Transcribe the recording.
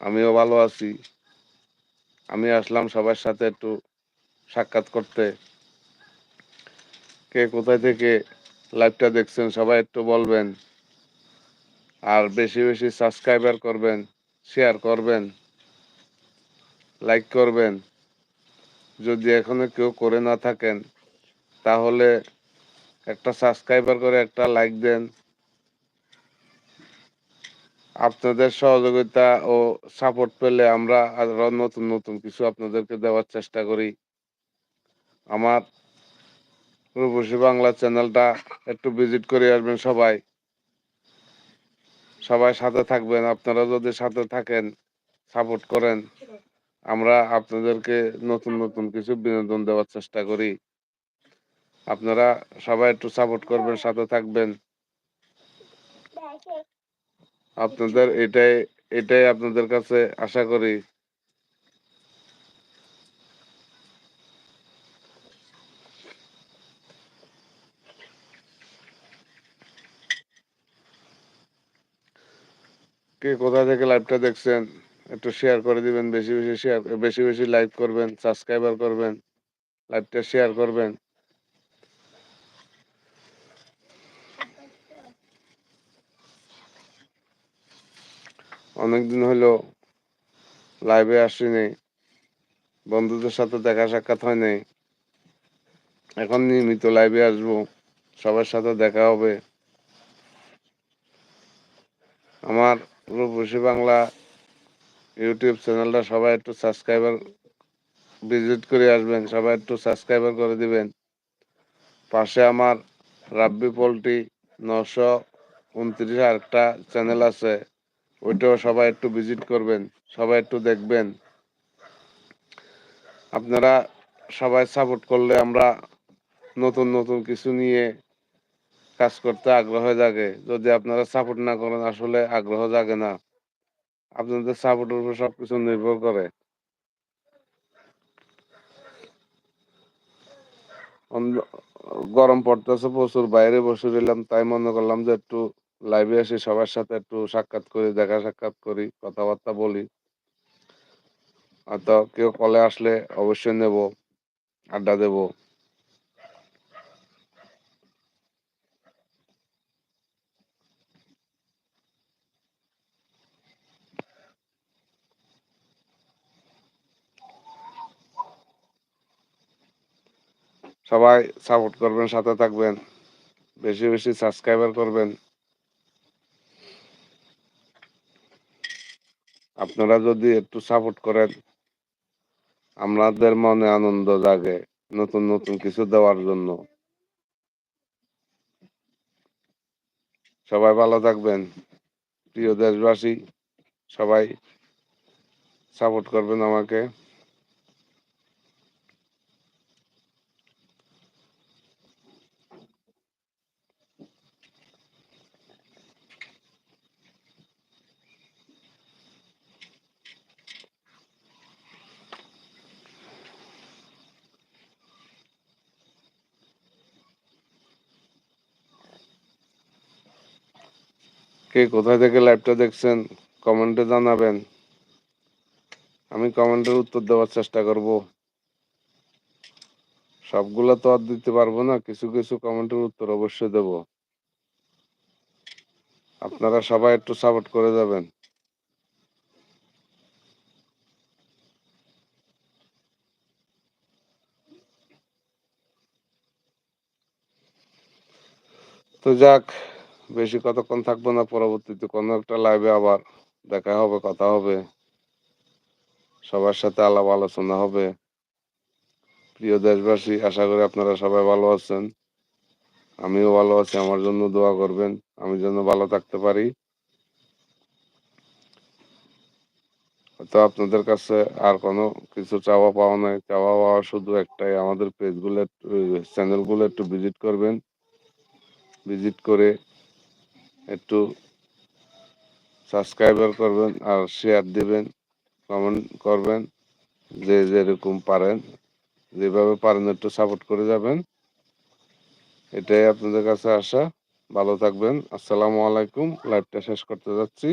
আমিও ভালো আছি। আমি আসলাম সবার সাথে একটু সাক্ষাৎ করতে। কে কোথায় থেকে লাইভটা দেখছেন সবাই একটু বলবেন। আর বেশি বেশি সাবস্ক্রাইবার করবেন শেয়ার করবেন লাইক করবেন। যদি এখনও কেউ করে না থাকেন, তাহলে একটা সাবস্ক্রাইবার করে একটা লাইক দেন। আপনাদের সহযোগিতা ও সাপোর্ট পেলে আমরা আরও নতুন নতুন কিছু আপনাদেরকে দেওয়ার চেষ্টা করি। আমার রূপসী বাংলা চ্যানেলটা একটু ভিজিট করে আসবেন সবাই। সবাই সাথে থাকবেন, আপনারা যদি সাথে থাকেন সাপোর্ট করেন, আমরা আপনাদেরকে নতুন নতুন কিছু বিনোদন দেওয়ার চেষ্টা করি। আপনারা সবাই একটু সাপোর্ট করবেন, সাথে থাকবেন। আপনাদের এটাই এটাই আপনাদের কাছে আশা করি। কে কোথা থেকে লাইভটা দেখছেন, একটু শেয়ার করে দিবেন, বেশি বেশি শেয়ার বেশি বেশি লাইক করবেন সাবস্ক্রাইবার করবেন লাইভটা শেয়ার করবেন। অনেকদিন হলো লাইভে আসিনি বন্ধুদের সাথে দেখা সাক্ষাৎ হয় নাই। এখন নিয়মিত লাইভে আসব, সবার সাথে দেখা হবে। আমার রূপসী বাংলা ইউটিউব চ্যানেলটা সবাই একটু সাবস্ক্রাইবার ভিজিট করে আসবেন, সবাই একটু সাবস্ক্রাইবার করে দিবেন। পাশে আমার রাব্বি পোলট্রি নশো উনত্রিশ আরেকটা চ্যানেল আছে। ওইটাও সবাই একটু ভিজিট করবেন, সবাই একটু দেখবেন। আপনারা সবাই সাপোর্ট করলে আমরা নতুন নতুন কিছু নিয়ে কাজ করতে আগ্রহ জাগে। যদি আপনারা সাপোর্ট না করেন, আসলে আগ্রহ জাগে না। আপনাদের সাপোর্টের উপর সবকিছু নির্ভর করে। গরম পড়তেছে প্রচুর, বাইরে বসে রইলাম, তাই মনে করলাম যে একটু লাইভে এসে সবার সাথে একটু সাক্ষাৎ করি, দেখা সাক্ষাৎ করি, কথাবার্তা বলি। হয়তো কেউ কলে আসলে অবশ্যই নেব, আড্ডা দেব। সবাই সাপোর্ট করবেন, সাথে থাকবেন। বেশি বেশি সাবস্ক্রাইবার করবেন। আপনারা যদি একটু সাপোর্ট করেন, আমাদের মনে আনন্দ জাগে নতুন নতুন কিছু দেওয়ার জন্য। সবাই ভালো থাকবেন। প্রিয় দেশবাসী, সবাই সাপোর্ট করবেন আমাকে। কে কোথায় থেকে লাইভটা দেখছেন কমেন্টে জানাবেন। আমি কমেন্টের উত্তর দেওয়ার চেষ্টা করব। সবগুলো তো আর দিতে পারব না, কিছু কিছু কমেন্টের উত্তর অবশ্যই দেব। আপনারা সবাই একটু সাপোর্ট করে যাবেন। তো যাক বেশি কতক্ষণ থাকব না পরবর্তীতে? কোনো একটা লাইভে আবার দেখা হবে, কথা হবে। সবার সাথে আলাপ আলোচনা হবে। প্রিয় দেশবাসী, আশা করি আপনারা সবাই ভালো আছেন। আমিও ভালো আছি, আমার জন্য দোয়া করবেন। আমি যেন ভালো থাকতে পারি। হয়তো আপনাদের কাছে আর কোনো কিছু চাওয়া পাওয়া নাই। চাওয়া পাওয়া শুধু একটাই, আমাদের পেজগুলো চ্যানেলগুলো একটু ভিজিট করবেন। ভিজিট করে একটু সাবস্ক্রাইবার করবেন আর শেয়ার দিবেন কমেন্ট করবেন, যে যেরকম পারেন, যেভাবে পারেন একটু সাপোর্ট করে যাবেন। এটাই আপনাদের কাছে আসা ভালো থাকবেন। আসসালামু আলাইকুম। লাইভটা শেষ করতে যাচ্ছি।